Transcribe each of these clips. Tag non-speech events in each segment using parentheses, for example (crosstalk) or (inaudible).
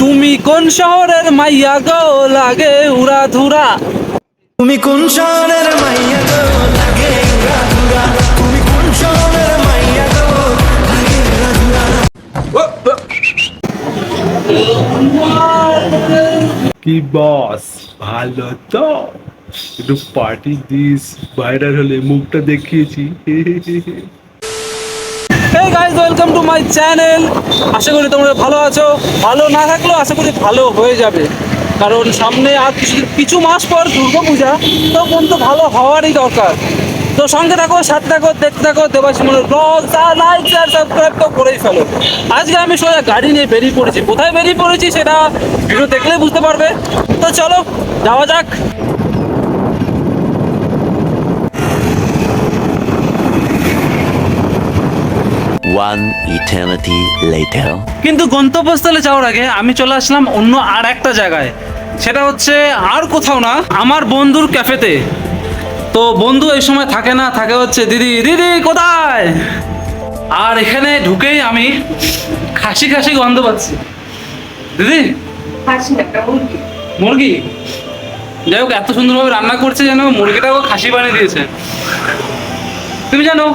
তুমি কোন শহরের মাইয়া গো লাগে উড়া ধুরা? তুমি কোন শহরের মাইয়া গো লাগে উড়া ধুরা? তুমি কোন শহরের মাইয়া গো লাগে উড়া ধুরা? কি বস ভালো তো? একটু পার্টি দিস ভাইরাল হলে মুখটা দেখিয়েছি। Hey guys welcome to my channel আশা করি তোমরা ভালো আছো। ভালো না থাকলেও আশা করি ভালো হয়ে যাবে। কারণ সামনে আর কিছু কিছু মাস পর দুর্গা পূজা তো ভালো হওয়ারই দরকার। তো সঙ্গে থাকো, সাথে থাকো, দেখতে থাকো দেবাশিমনের ব্লগ আর লাইক আর সাবস্ক্রাইব তো করেই ফেলো। আজকে আমি সোজা গাড়ি নিয়ে বেরিয়ে পড়েছি। কোথায় বেরিয়ে পড়েছি সেটা ভিডিও দেখলেই বুঝতে পারবে। তো চলো, যাওয়া যাক। One eternity later. কিন্তু গন্তব্যস্থলে যাওয়ার আগে আমি চলে আসলাম অন্য আর একটা জায়গায়। সেটা হচ্ছে আর কোথাও না আমার বন্ধুর ক্যাফেতে। তো বন্ধু এই সময় থাকে না থাকে হচ্ছে দিদি দিদি কোথায়? আর এখানে ঢুকেই আমি খাসি খাসি গন্ধ পাচ্ছি। দিদি? মুরগি। যাই হোক এত সুন্দরভাবে রান্না করছে যেন মুরগিটাকেও খাসি বানিয়ে দিয়েছে। তুমি জানো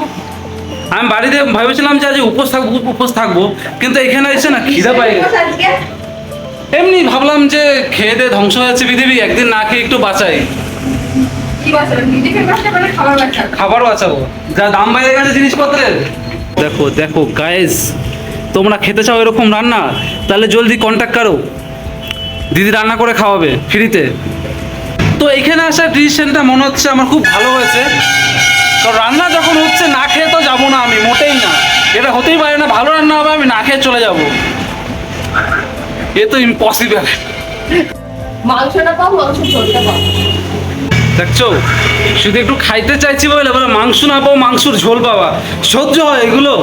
আমি বাড়িতে ভেবেছিলাম যে আজ উপোস থাকব উপোস থাকব কিন্তু এখানে এসে না খিদা পাই গেছে এমনি ভাবলাম যে খেয়ে দিয়ে ধ্বংস হয়ে যাচ্ছে পৃথিবী একদিন না খেয়ে একটু বাঁচাই। খাবার বাঁচাবো। যা দাম বাইরে গেছে জিনিসপত্রের। দেখো দেখো গাইস তোমরা খেতে চাও এরকম রান্না? তাহলে জলদি কন্ট্যাক্ট করো। দিদি রান্না করে খাওয়াবে ফ্রিতে তো। এখানে আসার ডিসিশনটা মনে হচ্ছে আমার খুব ভালো হয়েছে। কারণ রান্না যখন হচ্ছে না খেয়ে তো যাব না আমি মোটেই না। এটা হতেই পারে না ভালো রান্না হবে আমি না খেয়ে চলে যাব। এ তো ইম্পসিবল মাংসটা পাও মাংস ঝোলটা পাও। দেখছ? শুধু একটু খাইতে চাইছি বলে বলে মাংস না পাও মাংসর ঝোল পাবা। সহ্য হয় এগুলো।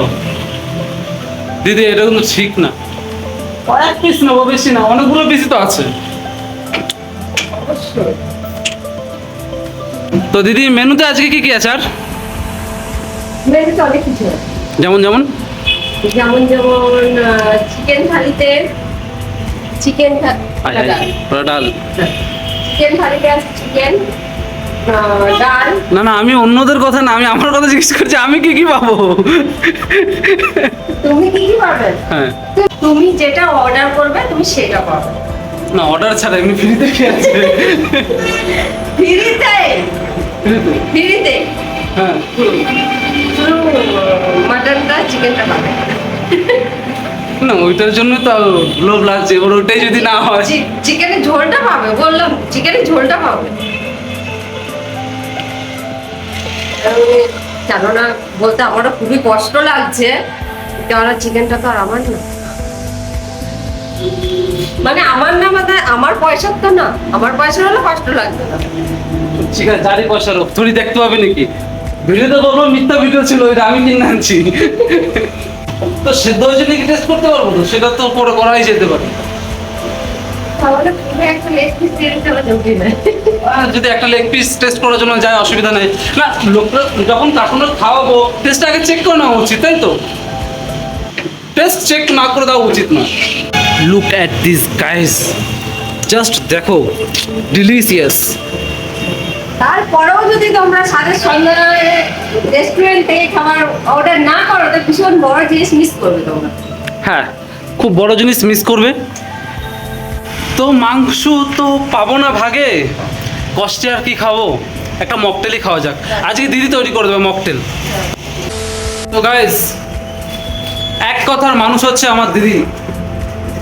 দিদি এটা কিন্তু ঠিক না। কয়েক পিস নেব বেশি না অনেকগুলো পিসই তো আছে। তো দিদি মেনুতে আজকে কি কি আছে আর? মেনুতে অনেক কিছু। যেমন যেমন? যেমন যেমন চিকেন থালিতে চিকেন ডাল। চিকেন থালিতে আছে চিকেন ডাল। না না আমি অন্যদের কথা না আমি আমার কথা জিজ্ঞেস করছি আমি কি কি পাবো? তুমি কি কি পাবে? হ্যাঁ। তুমি যেটা অর্ডার করবে তুমি সেটা পাবে। না অর্ডার ছাড়া এমনি ফ্রিতে খেয়ে আছে? ফ্রিতে? ফ্রিতে। হ্যাঁ। শুধু মাটনটা চিকেনটা পাবে না ওইটার জন্য তো লোভ লাগছে এবার ওইটাই যদি না হয়। চিকেনের ঝোলটা পাবে বললাম চিকেনের ঝোলটা পাবে। কেননা বলতে আমারও খুবই কষ্ট লাগছে কেননা চিকেনটা তো আর আমার না। মানে আমার না মানে আমার পয়সার তো না আমার পয়সা হলে কষ্ট লাগবে না। ঠিক আছে জারি পয়সার থুড়ি দেখতে পাবে নাকি? ভিডিওতে বলব মিথ্যা ভিডিও ছিল ওইটা আমি কিনে আনছি। তো সেদ্ধ হয়েছে নাকি টেস্ট করতে পারব তো? সেটা তো পরে করাই যেতে পারে। যদি। একটা লেগ পিস টেস্ট করার জন্য যায় অসুবিধা নেই। না লোকটা যখন কার্টুনের খাওয়াবো টেস্ট আগে চেক করে নেওয়া উচিত তাই তো? টেস্ট চেক না করে দেওয়া উচিত না। Look at this guys just দেখো ডিলিশিয়াস তারপরেও যদি তোমরা সাদের সন্ধানে রেস্টুরেন্ট খাবার অর্ডার না করো, তো ভীষণ বড় জিনিস মিস করবে তোমরা। হ্যাঁ খুব বড় জিনিস মিস করবে। তো মাংস তো পাবো না ভাগে। কষ্টে আর কি খাব? একটা মকটেলই খাওয়া যাক। আজকে দিদি তৈরি করে দেবে মকটেল তো গাইস এক কথার মানুষ হচ্ছে আমার দিদি।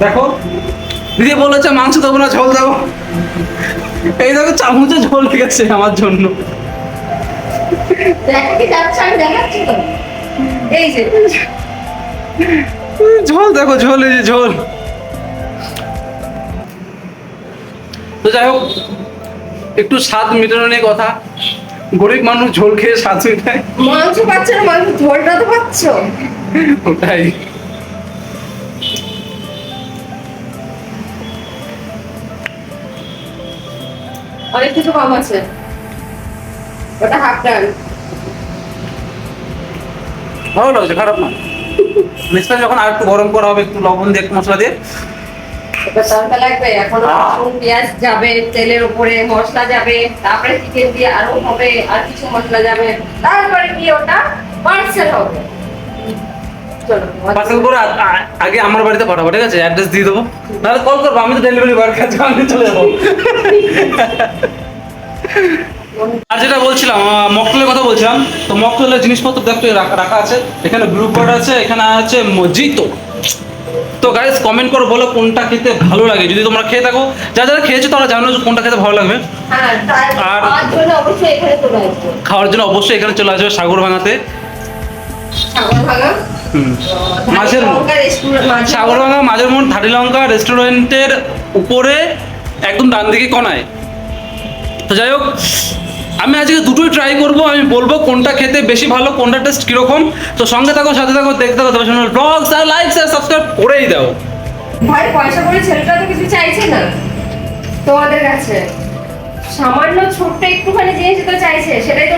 দেখো, দিদি বলেছে মাংস দেবো না, ঝোল দেবো। এই দেখো চামচে ঝোল গেছে আমার জন্য। এই যে। ঝোল দেখো ঝোল এই যে ঝোল। তো যাই হোক একটু স্বাদ মেটানো নিয়ে কথা। গরিব মানুষ ঝোল খেয়ে স্বাদ মেটায়। মাংস পাচ্ছ না মাংস ঝোলটা তো পাচ্ছ। ওটাই। অনেক কিছু কম আছে। ওটা হাফ ডান ভালো লাগছে খারাপ না। যখন আর একটু গরম করা হবে একটু লবণ দিয়ে একটু মশলা দিয়ে। লাগবে এখন রসুন পেঁয়াজ যাবে তেলের উপরে মশলা যাবে তারপরে চিকেন দিয়ে আরও হবে আর কিছু মশলা যাবে। তারপরে গিয়ে ওটা পার্সেল হবে। পার্সেল করে আ- আ- আগে আমার বাড়িতে পাঠাবো ঠিক আছে? অ্যাড্রেস দিয়ে দেবো। তাহলে কল করব আমি তো ডেলিভারি বয়ের কাছে আমি চলে যাব। (laughs) আর যেটা বলছিলাম মকটেলের কথা বলছিলাম তো মকটেলের জিনিসপত্র দেখতে রাখা আছে। এখানে ব্লু কার্ড আছে এখানে আছে মজিতো তো গাইস কমেন্ট করে বলো কোনটা খেতে ভালো লাগে। যদি তোমরা খেয়ে থাকো যারা যারা খেয়েছো তারা জানো কোনটা খেতে ভালো লাগবে। হ্যাঁ আর- খাওয়ার জন্য অবশ্যই এখানে চলে আসবে সাগর ভাঙাতে। সাগর ভাঙা? মাঝের সাগরভাঙা মাঝের মোড় ধাডি লঙ্কা রেস্টুরেন্টের উপরে একদম ডান দিকে কোনায়। তো যাই হোক আমি আজকে দুটোই ট্রাই করব আমি বলব কোনটা খেতে বেশি ভালো কোনটা টেস্ট কীরকম। তো সঙ্গে থাকো সাথে থাকো দেখতে থাকো তবে ব্লগস আর লাইক আর সাবস্ক্রাইব করেই দাও। ভাই পয়সা করে ছেলেটা তো কিছু চাইছে না। তোমাদের কাছে। সামান্য ছোট্ট একটুখানি জিনিস তো চাইছে সেটাই তোমরা না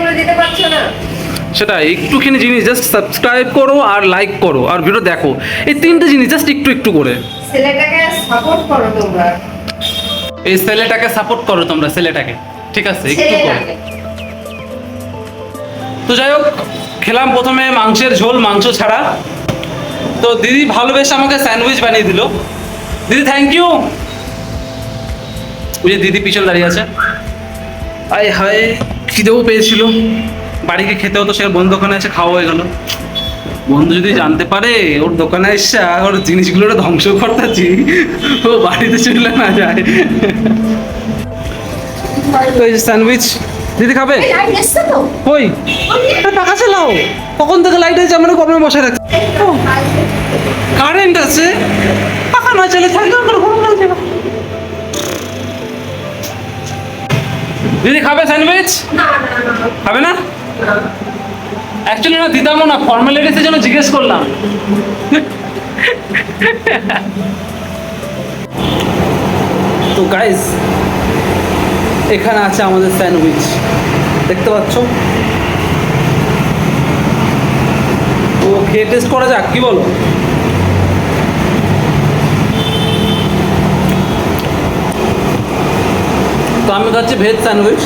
সেটা একটুখানি জিনিস জাস্ট সাবস্ক্রাইব করো আর লাইক করো আর ভিডিও দেখো। এই তিনটে জিনিস জাস্ট একটু একটু করে। ছেলেটাকে সাপোর্ট করো তোমরা। এই ছেলেটাকে সাপোর্ট করো তোমরা ছেলেটাকে। ঠিক আছে একটু করো। তো যাই হোক খেলাম প্রথমে মাংসের ঝোল মাংস ছাড়া। তো দিদি ভালোবেসে আমাকে স্যান্ডউইচ বানিয়ে দিল। দিদি থ্যাংক ইউ ওই যে দিদি পিছনে দাঁড়িয়ে আছে। আয় হায় খিদেও পেয়েছিল। বাড়িকে খেতে হতো সে বন্ধু দোকানে এসে খাওয়া হয়ে গেল। বন্ধু যদি জানতে পারে ওর দোকানে এসে ওর জিনিসগুলো ধ্বংস করতেছি ও বাড়িতে চলে না যায়। স্যান্ডউইচ দিদি খাবে? কই? টাকা চালাও। কখন থেকে লাইট আছে আমরা প্রবলেম বসে রাখছি কারেন্ট আছে? পাখা না চালে থাকলে আমার লাগছে না। দিদি খাবে স্যান্ডউইচ? খাবে না? অ্যাকচুয়ালি না দিতামও না ফর্মালিটিসের জন্য জিজ্ঞেস করলাম। তো গাইস এখানে আছে আমাদের স্যান্ডউইচ। দেখতে পাচ্ছ? ও খেয়ে টেস্ট করা যাক, কি বলো? তো আমি খাচ্ছি ভেজ স্যান্ডউইচ।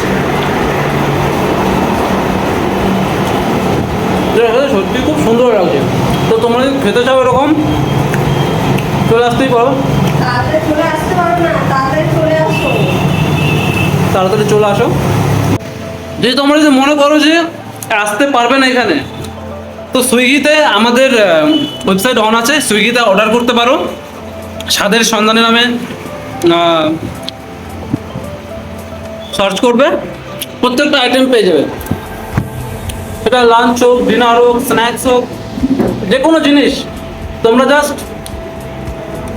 যেটা খেতে সত্যি খুব সুন্দর লাগছে। তো তোমরা যদি খেতে চাও এরকম চলে আসতেই পারো। চলে তাড়াতাড়ি চলে আসো। যদি তোমরা যদি মনে করো যে আসতে পারবে না এখানে তো সুইগিতে আমাদের ওয়েবসাইট অন আছে সুইগিতে অর্ডার করতে পারো। স্বাদের সন্ধানে নামে সার্চ করবে। প্রত্যেকটা আইটেম পেয়ে যাবে। সেটা লাঞ্চ হোক ডিনার হোক স্ন্যাক্স হোক যে কোনো জিনিস তোমরা জাস্ট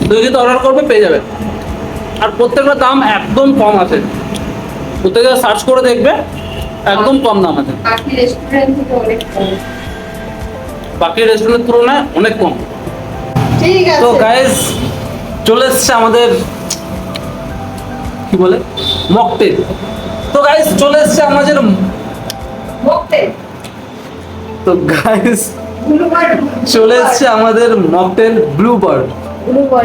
সুইগিতে অর্ডার করবে পেয়ে যাবে। আর প্রত্যেকটা দাম একদম কম আছে। প্রত্যেকে সার্চ করে দেখবে একদম কম দাম আছে। বাকি রেস্টুরেন্টের তুলনায় অনেক কম। তো গাইজ চলে এসছে আমাদের কি বলে? মকটেল তো গাইজ চলে এসছে আমাদের মুখতে তো গাইস চলে এসছে আমাদের মকটেল ব্লু বার্ড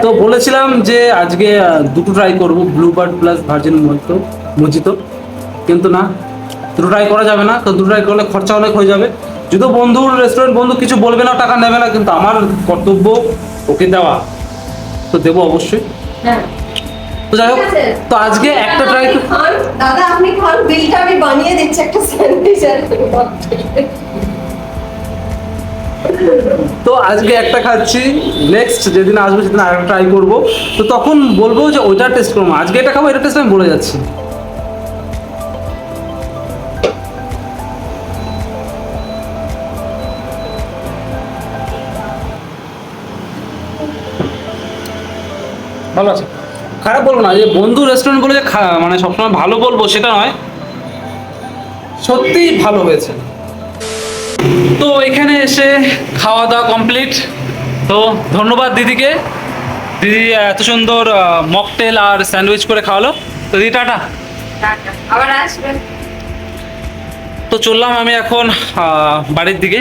তো বলেছিলাম যে আজকে দুটো ট্রাই করব blue bird plus virgin mojito mojito কিন্তু না দুটো ট্রাই করা যাবে না তো দুটো ট্রাই করলে খরচা অনেক হয়ে যাবে। যদিও বন্ধুর রেস্টুরেন্ট বন্ধু কিছু বলবে না টাকা নেবে না কিন্তু আমার কর্তব্য ওকে দেওয়া। তো দেবো অবশ্যই। হ্যাঁ। তো যাই হোক তো আজকে একটা ট্রাই দাদা আপনি খান বিলটা আমি বানিয়ে দিচ্ছি একটা স্যান্ডউইচ আর তো আজকে একটা খাচ্ছি নেক্সট যেদিন আসবে সেদিন আরেকটা ট্রাই করব। তো তখন বলব যে ওইটা টেস্ট করব। আজকে এটা খাব এটা টেস্ট আমি বলে যাচ্ছি। ভালো আছে। খারাপ বলব না যে বন্ধু রেস্টুরেন্ট বলে যে খা- মানে সবসময় ভালো বলব সেটা নয়। সত্যিই ভালো হয়েছে। তো এখানে এসে খাওয়া দাওয়া কমপ্লিট তো ধন্যবাদ দিদিকে। দিদি এত সুন্দর মকটেল আর স্যান্ডউইচ করে খাওয়ালো। তো দিদি টাটা। আবার আসবেন তো চললাম আমি এখন বাড়ির দিকে।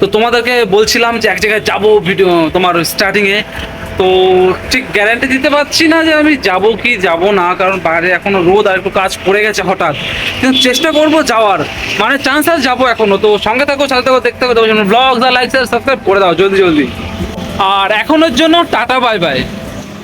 তো তোমাদেরকে বলছিলাম যে এক জায়গায় যাব ভিডিও তোমার স্টার্টিংয়ে তো ঠিক গ্যারান্টি দিতে পারছি না যে আমি যাব কি যাব না, কারণ বাইরে এখনও রোদ আর একটু কাজ পড়ে গেছে হঠাৎ। কিন্তু চেষ্টা করব যাওয়ার। মানে চান্স আর যাব এখনও। তো সঙ্গে থাকো, সাথে থাকো, দেখতে থাকো ব্লগ দা লাইক সাবস্ক্রাইব করে দাও, জলদি জলদি। আর এখনের জন্য টাটা বাই বাই